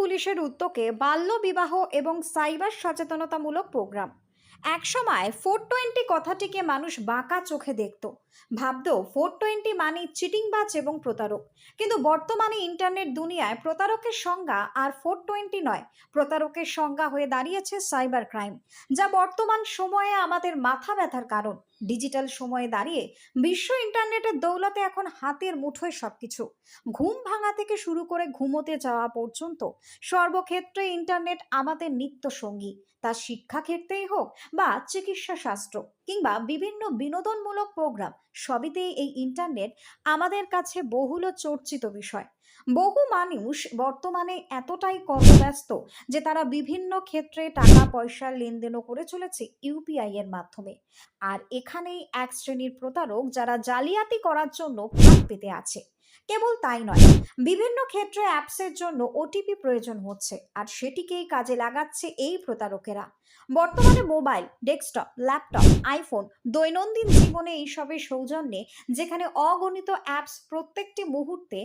পুলিশের উদ্যোগে বাল্য বিবাহ এবং সাইবার সচেতনতামূলক প্রোগ্রাম। একসময় ফোর টোয়েন্টি কথাটিকে মানুষ বাঁকা চোখে দেখত। ভাবতো, ফোর টোয়েন্টি মানে চিটিংবাজ এবং প্রতারক। কিন্তু বর্তমানে ইন্টারনেট দুনিয়ায় প্রতারকের সংজ্ঞা আর ফোর টোয়েন্টি নয়, প্রতারকের সংজ্ঞা হয়ে দাঁড়িয়েছে সাইবার ক্রাইম, যা বর্তমান সময়ে আমাদের মাথা ব্যথার কারণ। ডিজিটাল সময়ে দাঁড়িয়ে বিশ্ব ইন্টারনেটের দৌলতে এখন হাতের মুঠোয় সবকিছু। ঘুম ভাঙা থেকে শুরু করে ঘুমোতে যাওয়া পর্যন্ত সর্বক্ষেত্রে ইন্টারনেট আমাদের নিত্য সঙ্গী তা শিক্ষা ক্ষেত্রেই হোক বা চিকিৎসা শাস্ত্র কিংবা বিভিন্ন বিনোদনমূলক প্রোগ্রাম সবইতেই এই ইন্টারনেট আমাদের কাছে বহুল চর্চিত বিষয়। বহু মানুষ বর্তমানে এতটাই কর্মব্যস্ত যে তারা বিভিন্ন ক্ষেত্রে টাকা পয়সার লেনদেনও করে চলেছে ইউপিআই এর মাধ্যমে। আর এখানেই এক শ্রেণির প্রতারক যারা জালিয়াতি করার জন্য পেতে আছে। কেবল তাই নয়, বিভিন্ন ক্ষেত্রে অ্যাপসের জন্য ওটিপি প্রয়োজন হচ্ছে, আর সেটিকেই কাজে লাগাচ্ছে এই প্রতারকেরা। বর্তমানে মোবাইল ডেস্কটপ ল্যাপটপ আইফোন দৈনন্দিন জীবনে এইসবের সৌজন্যে যেখানে অগণিত অ্যাপস প্রত্যেকটি মুহূর্তে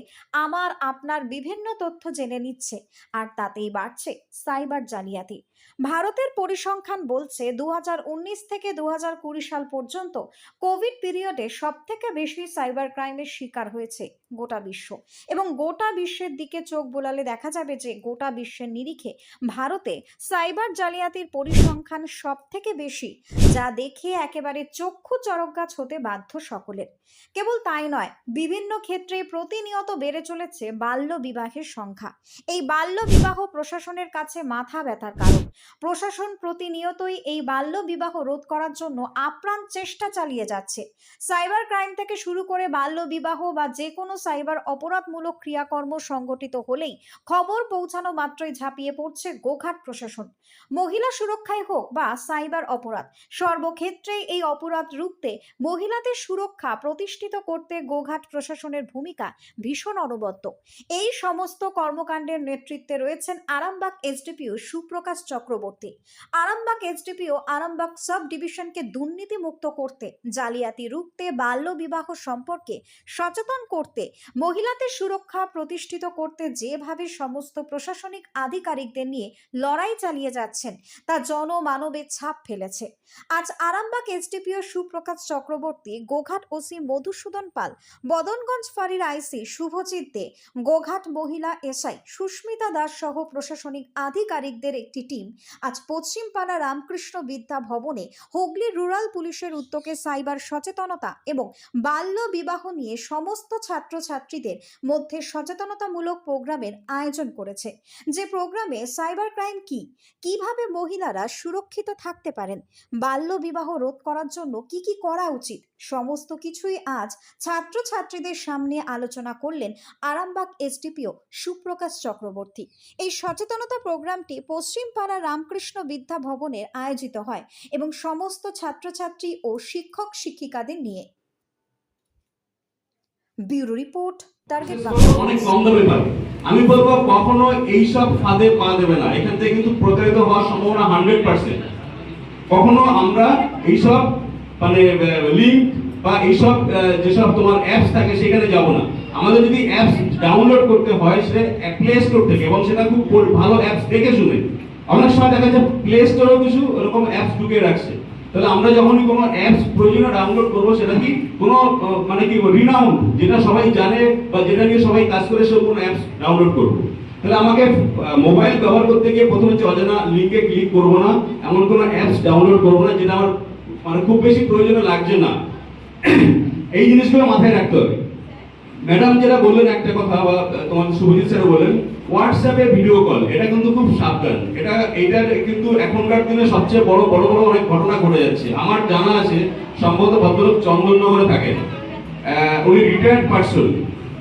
আমার, আপনার বিভিন্ন তথ্য জেনে নিচ্ছে, আর তাতেই বাড়ছে সাইবার জালিয়াতি। ভারতের পরিসংখ্যান বলছে দু হাজার উনিশ থেকে দু হাজার কুড়ি সাল পর্যন্ত কোভিড পিরিয়ডে সব থেকে বেশি সাইবার ক্রাইমের শিকার হয়েছে গোটা বিশ্ব। এবং গোটা বিশ্বের দিকে চোখ বোলালে দেখা যাবে যে গোটা বিশ্বের নিরিখে ভারতে সাইবার জালিয়াতির পরিসংখ্যান সব থেকে বেশি, যা দেখে একেবারে চক্ষু চরক গাছ হতে বাধ্য সকলের। কেবল তাই নয়, বিভিন্ন ক্ষেত্রে প্রতিনিয়ত বেড়ে চলেছে বাল্য বিবাহের সংখ্যা। এই বাল্য বিবাহ প্রশাসনের কাছে মাথা ব্যথার কারণ। প্রশাসন প্রতিনিয়তই এই বাল্য বিবাহ রোধ করার জন্য আপ্রাণ চেষ্টা চালিয়ে যাচ্ছে। সাইবার ক্রাইম থেকে শুরু করে বাল্য বিবাহ বা যে কোনো সাইবার অপরাধমূলক ক্রিয়াকর্ম সংগঠিত হলেই খবর পৌঁছানো মাত্রই ঝাঁপিয়ে পড়ছে গোঘাট প্রশাসন। মহিলা সুরক্ষায় হোক বা সাইবার অপরাধ, সর্বক্ষেত্রেই এই অপরাধ রুখতে মহিলাদের সুরক্ষা প্রতিষ্ঠিত করতে গোঘাট প্রশাসনের ভূমিকা ভীষণ অনবদ্য। এই সমস্ত কর্মকাণ্ডের নেতৃত্বে রয়েছেন Arambagh SDPO Suprakash Chakraborty. Arambagh SDPO Arambagh sub ডিভিশনকে দুর্নীতি মুক্ত করতে, জালিয়াতি রুখতে বাল্য বিবাহ সম্পর্কে সচেতন করতে, মহিলাদের সুরক্ষা প্রতিষ্ঠিত করতে যেভাবে সমস্ত প্রশাসনিক আধিকারিকদের নিয়ে লড়াই চালিয়ে যাচ্ছেন, তা জনমানবের ছাপ ফেলেছে। আজ আরামবাগ এসডিপিও সুপ্রকাশ চক্রবর্তী, গোঘাট ওসি মধুসূদন পাল, বদনগঞ্জ ফাঁড়ির আইসি শুভজিৎ দে, গোঘাট মহিলা এসআই সুস্মিতা দাস সহ প্রশাসনিক আধিকারিকদের একটি টিম আজ পশ্চিমপাড়া রামকৃষ্ণ বিদ্যা ভবনে হুগলি রুরাল পুলিশের উদ্যোগে সাইবার সচেতনতা এবং বাল্য বিবাহ নিয়ে সমস্ত ছাত্রছাত্রীদের মধ্যে সচেতনতামূলক প্রোগ্রামের আয়োজন করেছে। যে প্রোগ্রামে সাইবার ক্রাইম কি, কীভাবে মহিলারা সুরক্ষিত থাকতে পারেন, বাল্য বিবাহ রোধ করার জন্য কি কি করা উচিত, সমস্ত কিছুই আজ ছাত্রছাত্রীদের সামনে আলোচনা করলেন আরামবাগ এসডিপিও সুপ্রকাশ চক্রবর্তী। এই সচেতনতা প্রোগ্রামটি পশ্চিমপাড়া রামকৃষ্ণ বিদ্যা ভবনের আয়োজিত হয় এবং সমস্ত ছাত্রছাত্রী ও শিক্ষক শিক্ষিকাদের নিয়ে। ব্যুরো রিপোর্ট আমি বলব কখনো এইসব ফাঁদে পা দেবে না। এখান থেকে কিন্তু প্রতারিত হওয়ার সম্ভাবনা হান্ড্রেড পার্সেন্ট কখনো আমরা এইসব মানে লিঙ্ক বা এইসব যেসব তোমার অ্যাপস থাকে সেখানে যাব না। আমাদের যদি অ্যাপস ডাউনলোড করতে হয়, সেটা প্লে স্টোর থেকে, এবং সেটা খুব ভালো অ্যাপস দেখে শুনে। অনেক সময় দেখা যায় প্লে স্টোরেও কিছু এরকম অ্যাপস ঢুকে রাখছে। তাহলে আমরা যখনই কোনো অ্যাপস প্রয়োজনে ডাউনলোড করব, সেটা কি কোনো মানে কি রিনাউন্ড যেটা সবাই জানে বা যেটা নিয়ে সবাই কাজ করে সে কোনো অ্যাপস ডাউনলোড করব। তাহলে আমাকে মোবাইল ব্যবহার করতে গিয়ে প্রথমে হচ্ছে অজানা লিঙ্কে ক্লিক করব না, এমন কোনো অ্যাপস ডাউনলোড করব না, যেটা আমার মানে খুব বেশি প্রয়োজনে লাগছে না। এই জিনিসগুলো মাথায় রাখতে হবে। ম্যাডাম যেটা বললেন একটা কথা, বা, তোমার শুভজিৎ স্যার বললেন হোয়াটসঅ্যাপে ভিডিও কল এটা কিন্তু খুব সাবধান। এটা এটার কিন্তু এখনকার দিনে সবচেয়ে বড় বড় বড় অনেক ঘটনা ঘটে যাচ্ছে। আমার জানা আছে, সম্ভবত ভদ্রলোক চন্দননগরে থাকেন। উনি রিটায়ার্ড পার্সন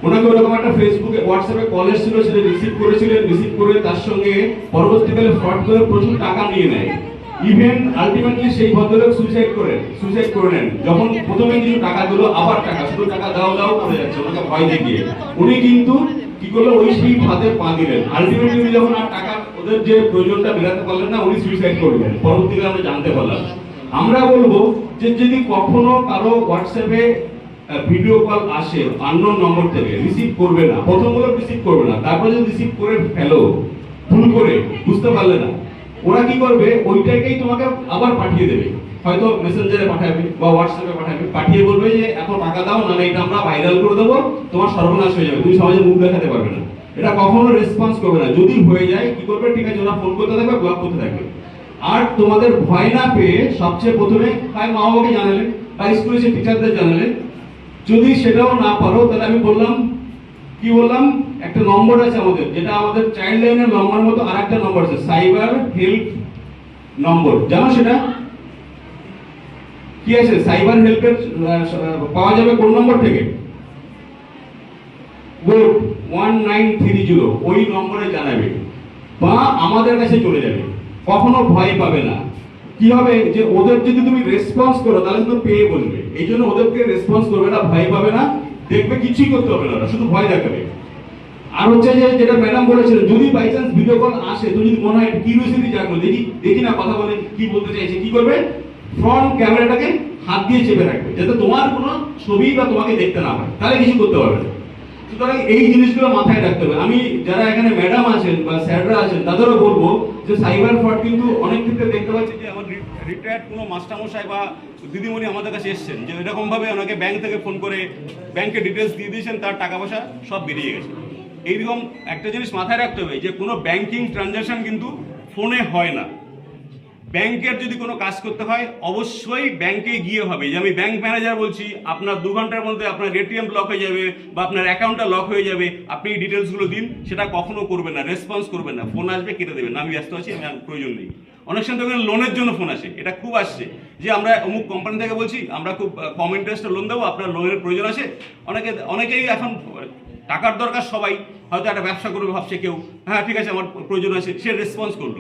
ওনাকে ওরকম একটা ফেসবুকে হোয়াটসঅ্যাপে কল এসেছিল, সেটা রিসিভ করেছিলেন রিসিভ করে তার সঙ্গে পরবর্তীকালে ফ্রড করে প্রচুর টাকা নিয়ে নেয়। ইভেন আলটিমেটলি সেই ভদ্রলোক সুইসাইড করেন সুইসাইড করে নেন। যখন প্রথমে কিছু টাকা দিল আবার টাকা, শুধু টাকা দাও দাও করে যাচ্ছে, ওনাকে ভয় দেখিয়ে। উনি কিন্তু কি করল ওই সেই ফাঁদে পা দিলেন। আলটিমেটলি উনি যখন আর টাকা, ওদের যে প্রয়োজনটা মেটাতে পারলেন না, উনি সুইসাইড করলেন পরবর্তীকালে আমরা জানতে পারলাম। আমরা বলব যে যদি কখনো কারও হোয়াটসঅ্যাপে ভিডিও কল আসে অন্য নম্বর থেকে রিসিভ করবে না। প্রথম হলো রিসিভ করবে না। তারপরে যদি রিসিভ করে ফেলো, ভুল করে, বুঝতে পারলে না। ওরা কি করবে? ওইটাকেই তোমাকে আবার পাঠিয়ে দেবে। হয়তো মেসেঞ্জারে পাঠাবে বা হোয়াটসঅ্যাপে পাঠাবে। পাঠিয়ে বলবে যে এত টাকা দাও না এটা আমরা ভাইরাল করে দেবো। তোমার সর্বনাশ হয়ে যাবে। তুমি সমাজে মুখ দেখাতে পারবে না। এটা কখনো রেসপন্স করবে না। যদি হয়ে যায়, কি করবে? ঠিক আছে, ওরা ফোন করতে থাকবে ব্লক করতে থাকবে। আর তোমাদের ভয় না পেয়ে সবচেয়ে প্রথমে তাই মা বাবাকে জানালেন। বা স্কুলে সে টিচারদের জানালেন। যদি সেটাও না পারো, তাহলে আমি বললাম কি বললাম? একটা নম্বর আছে আমাদের, যেটা আমাদের চাইল্ড লাইনের নম্বর মতো আর একটা নম্বর আছে সাইবার হেল্প নম্বর জানো সেটা? কি আছে? সাইবার হেল্পের পাওয়া যাবে কোন নম্বর থেকে? Good one nine three zero ওই নম্বরে জানাবে। বা আমাদের কাছে চলে যাবে। কখনো ভয় পাবে না। কি হবে? যে ওদের যদি তুমি রেসপন্স করো, তাহলে কিন্তু পেয়ে বলবে। এই জন্য ওদেরকে রেসপন্স করবে না, ভয় পাবে না। দেখবে কিছুই করতে হবে না শুধু ভয় দেখাবে। আর হচ্ছে যে যেটা ম্যাডাম বলেছিল, যদি বাই চান্স ভিডিও কল আসে, তো যদি মনে হয় কিউরিয়াসিটি জাগলো, দেখি দেখি না কথা বলে কি বলতে চাইছে, কি করবে? ফ্রন্ট ক্যামেরাটাকে হাত দিয়ে চেপে রাখবে, যাতে তোমার কোনো ছবি বা তোমাকে দেখতে না পায় তাহলে কিছু করতে পারবে না। সুতরাং এই জিনিসগুলো মাথায় রাখতে হবে। আমি যারা এখানে ম্যাডাম আছেন বা স্যাররা আছেন, তাদেরও বলব যে সাইবার ফ্রড কিন্তু অনেক ক্ষেত্রে দেখতে পাচ্ছি যে আমার রিটায়ার্ড কোনো মাস্টারমশাই বা দিদিমণি আমাদের কাছে এসেছেন, যে এরকমভাবে ওনাকে ব্যাংক থেকে ফোন করে ব্যাংকে ডিটেলস দিয়ে দিয়েছেন, তার টাকা পয়সা সব বেরিয়ে গেছে। এইরকম একটা জিনিস মাথায় রাখতে হবে যে কোনো ব্যাংকিং ট্রানজাকশন কিন্তু ফোনে হয় না। ব্যাংকের যদি কোনো কাজ করতে হয়, অবশ্যই ব্যাংকে গিয়ে হবে। যে আমি ব্যাংক ম্যানেজার বলছি, আপনার দু ঘণ্টার মধ্যে আপনার এটিএম লক হয়ে যাবে বা আপনার অ্যাকাউন্টটা লক হয়ে যাবে। আপনি এই ডিটেলসগুলো দিন, সেটা কখনো করবেন না, রেসপন্স করবেন না, ফোন আসবে, কেটে দেবেন না। আমি ব্যস্ত আছি, আমি প্রয়োজন নেই। অনেক সময় দেখবেন লোনের জন্য ফোন আসে, এটা খুব আসছে। যে আমরা অমুক কোম্পানি থেকে বলছি, আমরা খুব কম ইন্টারেস্টে লোন দেবো, আপনার লোনের প্রয়োজন আছে। অনেকে, অনেকেই এখন টাকার দরকার সবাই, হয়তো একটা ব্যবসা করবে, ভাবছে কেউ হ্যাঁ ঠিক আছে, আমার প্রয়োজন আছে। সে রেসপন্স করল।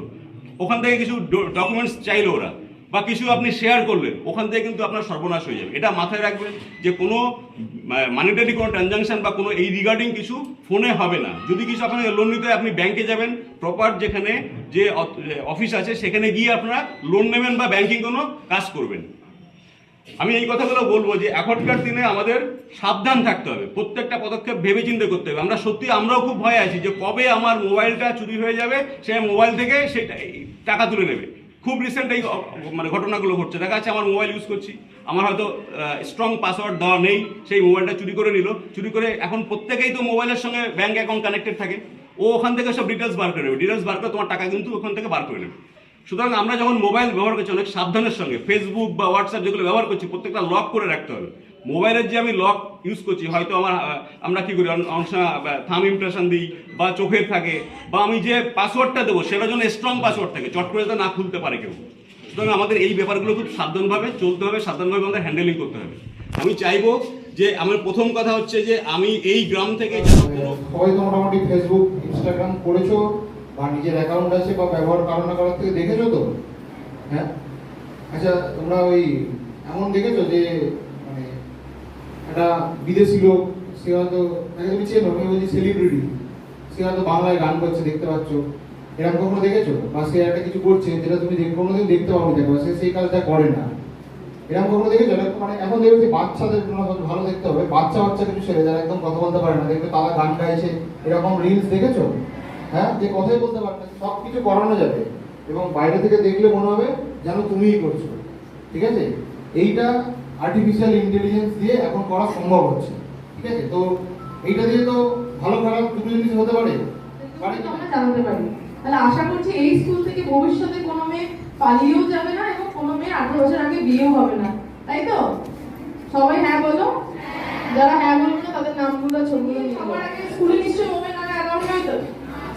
ওখান থেকে কিছু ডকুমেন্টস চাইলো ওরা বা কিছু আপনি শেয়ার করলেন ওখান থেকে কিন্তু আপনার সর্বনাশ হয়ে যাবে। এটা মাথায় রাখবেন যে কোনো মানিটারি কোনো ট্রানজাকশান বা কোনো এই রিগার্ডিং কিছু ফোনে হবে না। যদি কিছু আপনাকে লোন নিতে হয়, আপনি ব্যাংকে যাবেন প্রপার যেখানে যে অফিস আছে সেখানে গিয়ে আপনারা লোন নেবেন বা ব্যাংকিং কোনো কাজ করবেন। আমি এই কথাগুলো বলব যে এখনকার দিনে আমাদের সাবধান থাকতে হবে। প্রত্যেকটা পদক্ষেপ ভেবে চিন্তে করতে হবে। আমরা সত্যি আমরাও খুব ভয়ে আছি যে কবে আমার মোবাইলটা চুরি হয়ে যাবে, সে মোবাইল থেকে সেটা টাকা তুলে নেবে। খুব রিসেন্ট এই মানে ঘটনাগুলো ঘটছে। দেখা যাচ্ছে আমার মোবাইল ইউজ করছি। আমার হয়তো স্ট্রং পাসওয়ার্ড দেওয়া নেই। সেই মোবাইলটা চুরি করে নিল। চুরি করে এখন প্রত্যেকেই তো মোবাইলের সঙ্গে ব্যাঙ্ক অ্যাকাউন্ট কানেক্টেড থাকে। ও ওখান থেকে সব ডিটেলস বার করে নেবে। ডিটেলস বার করে তোমার টাকা কিন্তু ওখান থেকে বার করে নেবে। সুতরাং আমরা যখন মোবাইল ব্যবহার করছি, অনেক সাবধানের সঙ্গে ফেসবুক বা হোয়াটসঅ্যাপ যেগুলো ব্যবহার করছি, প্রত্যেকটা লক করে রাখতে হবে। মোবাইলের যে আমি লক ইউজ করছি, হয়তো আমার আমরা কি করি সময় থাম ইমপ্রেশন দিই, বা চোখের থাকে, বা আমি যে পাসওয়ার্ডটা দেবো, সেটার জন্য স্ট্রং পাসওয়ার্ড থাকে, চট করে যাতে না খুলতে পারে কেউ। সুতরাং আমাদের এই ব্যাপারগুলো খুব সাবধানভাবে চলতে হবে, সাবধানভাবে আমাদের হ্যান্ডেলিং করতে হবে। আমি চাইব যে, আমার প্রথম কথা হচ্ছে যে, আমি এই গ্রাম থেকে যেন কোনো তো মোটামুটি ফেসবুক ইনস্টাগ্রাম করেছ বা নিজের অ্যাকাউন্ট আছে বা ব্যবহার কারও না কারোর থেকে দেখেছ তো? হ্যাঁ? আচ্ছা তোমরা ওই এমন দেখেছ যে মানে একটা বিদেশি লোক, সে হয়তো তুমি চেনো আমি বলছি সেলিব্রিটি সে হয়তো বাংলায় গান করছে, দেখতে পাচ্ছ। এরকম কখনো দেখেছ? বা সে একটা কিছু করছে যেটা তুমি কোনোদিন দেখতে পাবো দেখো, সে সেই কাজটা করে না। এরকম কখনো দেখেছ? মানে এখন দেখবে বাচ্চাদের ভালো দেখতে হবে। বাচ্চা বাচ্চা কিছু ছেলে, যারা একদম কথা বলতে পারে না, দেখবে তারা গান গাইছে। এরকম রিলস দেখেছ? হ্যাঁ যে কথাই বলতে পারে না সব কিছু করানো যাবে। এবং বাইরে থেকে দেখলে মনে হবে যেন তুমিই করছ। ঠিক আছে? এইটা আর্টিফিশিয়াল ইন্টেলিজেন্স দিয়ে এখন করা সম্ভব হচ্ছে। ঠিক আছে? তো এইটা দিয়ে তো ভালো খারাপ দুটো জিনিস হতে পারে? আমরা জানতে পারি। তাহলে আশা করছি এই স্কুল থেকে ভবিষ্যতে কোনো মেয়ে পালিয়েও যাবে না এবং কোনো মেয়ে আঠারো বছর আগে বিয়েও হবে না। তাই তো? সবাই হ্যাঁ বলো? যারা হ্যাঁ বলবে না তাদের নামগুলো ছবিগুলো নিয়ে স্কুলে নিশ্চয়ই মোবাইল না অ্যালাউড নয় তো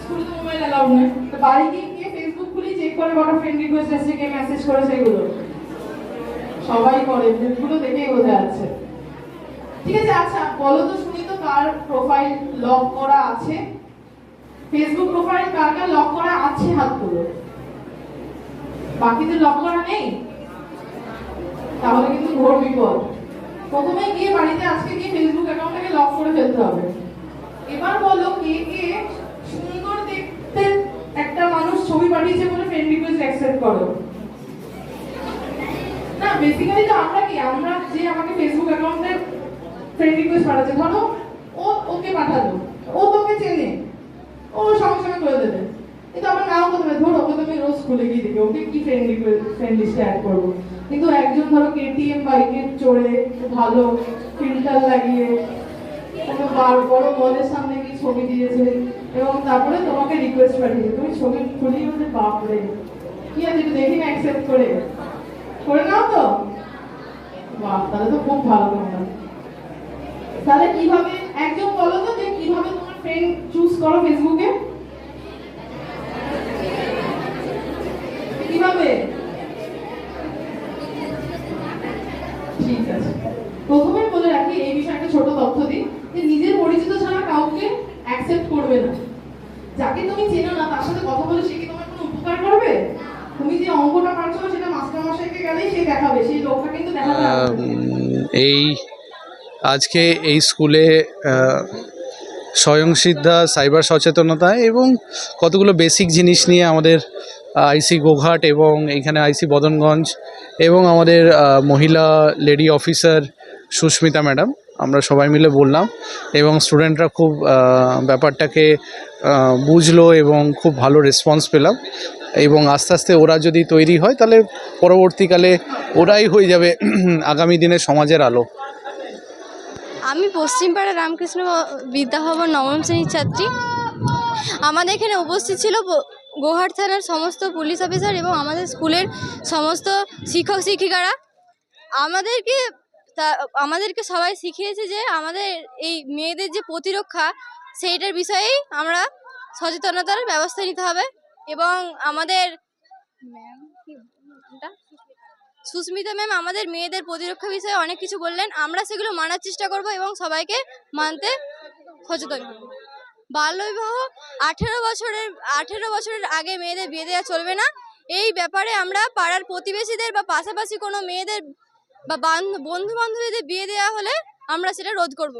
স্কুলে তো মোবাইল অ্যালাউড নয় তো বাড়ি গিয়ে ফেসবুক খুলে চেক করে কটা ফ্রেন্ড রিকোয়েস্ট এসেছে, কে মেসেজ করেছে সেগুলো সবাই করে যেগুলো দেখেই বোঝা যাচ্ছে। ঠিক আছে আচ্ছা বলো তো শুনি তো কার প্রোফাইল লক করা আছে? ফেসবুক প্রোফাইল কার কার লক করা আছে হাত তুলো বাকিদের লক করা নেই? তাহলে কিন্তু ঘোর বিপদ। প্রথমে গিয়ে বাড়িতে আজকে গিয়ে ফেসবুক অ্যাকাউন্টটাকে লক করে ফেলতে হবে। এবার বলো কে কে ছবি পাঠিয়েছে বলে ফ্রেন্ড রিকোয়েস্ট অ্যাকসেপ্ট করো। না বেসিক্যালি তো আমরা কি, আমরা যে আমাকে ফেসবুক অ্যাকাউন্টে ফ্রেন্ড রিকোয়েস্ট পাঠাচ্ছে, ধরো ও ওকে পাঠালো, ও তোকে চেনে, ও সঙ্গে সঙ্গে করে দেবে। কিন্তু আমার নাও করবে ধরো ওকে তুমি রোজ স্কুলে গিয়ে দেখি, ওকে কি ফ্রেন্ড ফ্রেন্ড লিস্টে অ্যাড করব? কিন্তু একজন ধরো কেটিএম বাইকে চড়ে ভালো ফিল্টার লাগিয়ে বড় সামনে ছবি দিয়েছে এবং তারপরে তোমাকে রিকোয়েস্ট পাঠিয়েছে। তুমি ছবি কি আছে করে। করে নাও তো। তাহলে তো খুব ভালো তাহলে কীভাবে, একজন বলো তো কীভাবে তোমার ফ্রেন্ড চুজ করো ফেসবুকে কীভাবে? ঠিক আছে। বলে রাখি, এই বিষয়ে একটা ছোট তথ্য দিই। যে নিজের পরিচিত ছাড়া কাউকে অ্যাকসেপ্ট করবে না। যাকে তুমি চেনো না, তার সাথে কথা বলে সে কি তোমার কোনো উপকার করবে? তুমি যে অঙ্কটা পারছ, সেটা মাস্টার মশাইকে গেলেই সে দেখাবে, সেই লোকটা কিন্তু দেখাবে এই আজকে এই স্কুলে স্বয়ংসিদ্ধা সাইবার সচেতনতা এবং কতগুলো বেসিক জিনিস নিয়ে আমাদের আইসি গোঘাট এবং এইখানে আইসি বদনগঞ্জ এবং আমাদের মহিলা লেডি অফিসার সুস্মিতা ম্যাডাম আমরা সবাই মিলে বললাম এবং স্টুডেন্টরা খুব ব্যাপারটাকে বুঝলো এবং খুব ভালো রেসপন্স পেলাম এবং আস্তে আস্তে ওরা যদি তৈরি হয় তাহলে পরবর্তীকালে ওরাই হয়ে যাবে আগামী দিনে সমাজের আলো। আমি পশ্চিমপাড়া রামকৃষ্ণ বিদ্যাভবন নবম শ্রেণির ছাত্রী। আমাদের এখানে উপস্থিত ছিল গোহাট থানার সমস্ত পুলিশ অফিসার এবং আমাদের স্কুলের সমস্ত শিক্ষক শিক্ষিকারা আমাদেরকে তা আমাদেরকে সবাই শিখিয়েছে যে আমাদের এই মেয়েদের যে প্রতিরক্ষা সেইটার বিষয়েই আমরা সচেতনতার ব্যবস্থা নিতে হবে এবং আমাদের ম্যাম সুস্মিতা ম্যাম আমাদের মেয়েদের প্রতিরক্ষা বিষয়ে অনেক কিছু বললেন। আমরা সেগুলো মানার চেষ্টা করব এবং সবাইকে মানতে সচেতন করব বাল্যবিবাহ আঠেরো বছরের আঠেরো বছরের আগে মেয়েদের বিয়ে দেওয়া চলবে না। এই ব্যাপারে আমরা পাড়ার প্রতিবেশীদের বা পাশাপাশি কোনো মেয়েদের বা বন্ধু বান্ধবীদের বিয়ে দেওয়া হলে আমরা সেটা রোধ করব।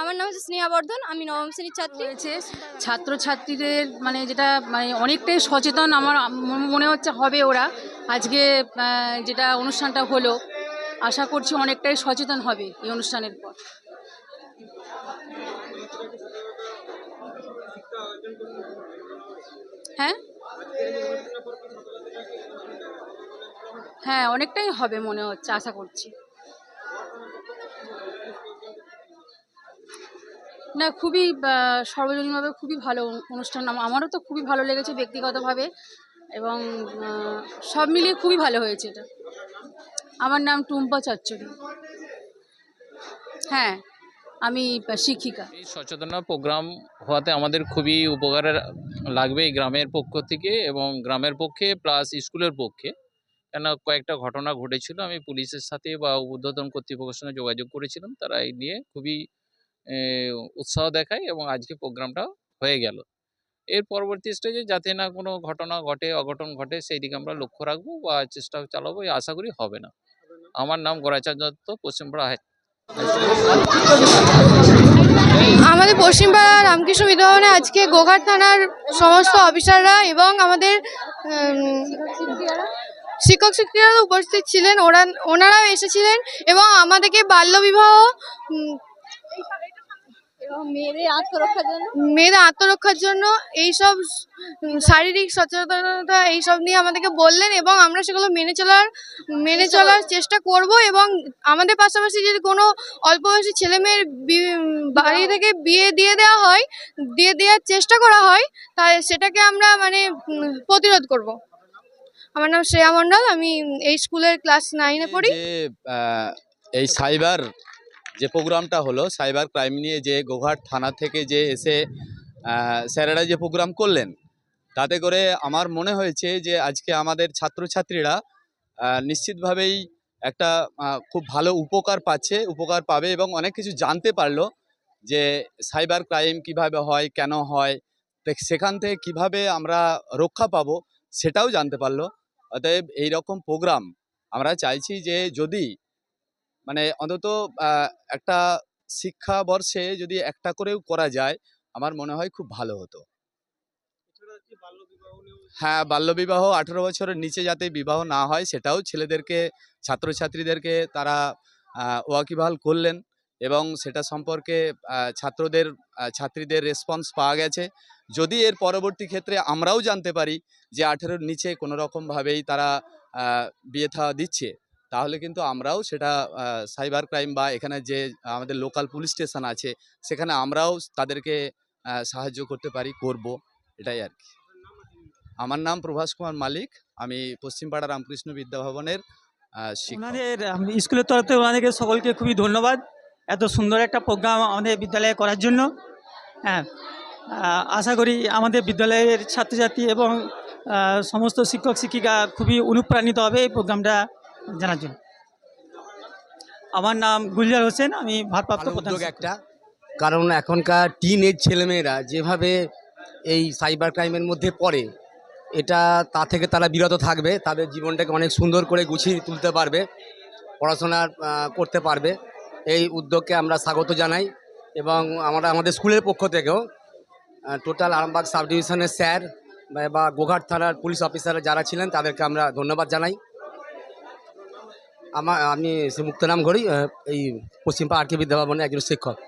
আমার নাম হচ্ছে স্নেহা বর্ধন, আমি নবম শ্রেণির ছাত্রী। হয়েছে ছাত্রছাত্রীদের মানে যেটা মানে অনেকটাই সচেতন আমার মনে হচ্ছে হবে ওরা। আজকে যেটা অনুষ্ঠানটা হলো, আশা করছি অনেকটাই সচেতন হবে এই অনুষ্ঠানের পর। হ্যাঁ? হ্যাঁ অনেকটাই হবে মনে হচ্ছে, আশা করছি। না, খুবই সর্বজনীনভাবে খুবই ভালো অনুষ্ঠান। আমারও তো খুবই ভালো লেগেছে ব্যক্তিগতভাবে এবং সব মিলিয়ে খুবই ভালো হয়েছে এটা। আমার নাম টুম্পা চচ্চড়ি। হ্যাঁ আমি শিক্ষিকা। এই সচেতনতা প্রোগ্রাম হওয়াতে আমাদের খুবই উপকার লাগবে এই গ্রামের পক্ষ থেকে এবং গ্রামের পক্ষে প্লাস স্কুলের পক্ষে। কেন কয়েকটা ঘটনা ঘটেছিল। আমি পুলিশের সাথে বা ঊর্ধ্বতন কর্তৃপক্ষের সঙ্গে যোগাযোগ করেছিলাম। তারা এই নিয়ে খুবই উৎসাহ দেখায় এবং আজকে প্রোগ্রামটা হয়ে গেল। এর পরবর্তী স্টেজে যাতে না কোনো ঘটনা ঘটে, অঘটন ঘটে সেই দিকে আমরা লক্ষ্য রাখব বা চেষ্টা চালাবো। আশা করি হবে না। আমার নাম গোরাচাঁদ দত্ত পশ্চিমপাড়া আমাদের পশ্চিমপাড়া রামকৃষ্ণ বিদ্যাভবনে আজকে গোঘাট থানার সমস্ত অফিসাররা এবং আমাদের শিক্ষক শিক্ষিকারা উপস্থিত ছিলেন ওরা ওনারাও এসেছিলেন এবং আমাদেরকে বাল্যবিবাহ মেয়েদের আত্মরক্ষার জন্য? মেয়েদের আত্মরক্ষার জন্য এইসব শারীরিক সচেতনতা এইসব নিয়ে আমাদেরকে বললেন এবং আমরা সেগুলো মেনে চলার মেনে চলার চেষ্টা করব এবং আমাদের পাশাপাশি যদি কোনো অল্প বয়সী ছেলে মেয়ের বাড়ি থেকে বিয়ে দিয়ে দেওয়া হয় দিয়ে দেওয়ার চেষ্টা করা হয় তাই সেটাকে আমরা মানে প্রতিরোধ করব। আমার নাম শ্রেয়া মণ্ডল আমি এই স্কুলের ক্লাস নাইনে পড়ি। এই সাইবার যে প্রোগ্রামটা হলো সাইবার ক্রাইম নিয়ে যে গোঘাট থানা থেকে যে এসে স্যারেরা যে প্রোগ্রাম করলেন তাতে করে আমার মনে হয়েছে যে আজকে আমাদের ছাত্রছাত্রীরা নিশ্চিতভাবেই একটা খুব ভালো উপকার পাচ্ছে উপকার পাবে এবং অনেক কিছু জানতে পারল যে সাইবার ক্রাইম কীভাবে হয় কেন হয় সেখান থেকে কীভাবে আমরা রক্ষা পাবো সেটাও জানতে পারল। অতএব এই রকম প্রোগ্রাম আমরা চাইছি যে যদি মানে অন্তত একটা শিক্ষাবর্ষে যদি একটা করেও করা যায় আমার মনে হয় খুব ভালো হতো। হ্যাঁ বাল্যবিবাহ আঠেরো বছরের নিচে যাতে বিবাহ না হয় সেটাও ছেলেদেরকে ছাত্রছাত্রীদেরকে তারা ওয়াকিবহাল করলেন এবং সেটা সম্পর্কে ছাত্রদের ছাত্রীদের রেসপন্স পাওয়া গেছে। যদি এর পরবর্তী ক্ষেত্রে আমরাও জানতে পারি যে আঠেরোর নিচে কোনো রকমভাবেই তারা বিয়ে থা দিচ্ছে, তাহলে কিন্তু আমরাও সেটা সাইবার ক্রাইম বা এখানে যে আমাদের লোকাল পুলিশ স্টেশন আছে, সেখানে আমরাও তাদেরকে সাহায্য করতে পারি, করব, এটাই আর কি। আমার নাম প্রভাস কুমার মালিক, আমি পশ্চিমপাড়া রামকৃষ্ণ বিদ্যাভবনের ওনাদের স্কুলের তরফ থেকে ওনাদেরকে সকলকে খুবই ধন্যবাদ, এত সুন্দর একটা প্রোগ্রাম আমাদের বিদ্যালয়ে করার জন্য। হ্যাঁ আশা করি আমাদের বিদ্যালয়ের ছাত্রছাত্রী এবং সমস্ত শিক্ষক শিক্ষিকা খুবই অনুপ্রাণিত হবে এই প্রোগ্রামটা জানার জন্য। আমার নাম গুলজার হোসেন আমি ভারপ্রাপ্ত প্রধান একটা। কারণ এখনকার টিন এজ ছেলেমেয়েরা যেভাবে এই সাইবার ক্রাইমের মধ্যে পড়ে এটা তা থেকে তারা বিরত থাকবে তাদের জীবনটাকে অনেক সুন্দর করে গুছিয়ে তুলতে পারবে পড়াশোনা করতে পারবে। এই উদ্যোগকে আমরা স্বাগত জানাই এবং আমরা আমাদের স্কুলের পক্ষ থেকেও টোটাল আরামবাগ সাব ডিভিশনের স্যার বা- গোঘাট থানার পুলিশ অফিসার যারা ছিলেন, তাদেরকে আমরা ধন্যবাদ জানাই। আমার আমি মুক্তনাম ঘড়ি এই এই পশ্চিমপাড়া আরকে বিদ্যাভবনে একজন শিক্ষক।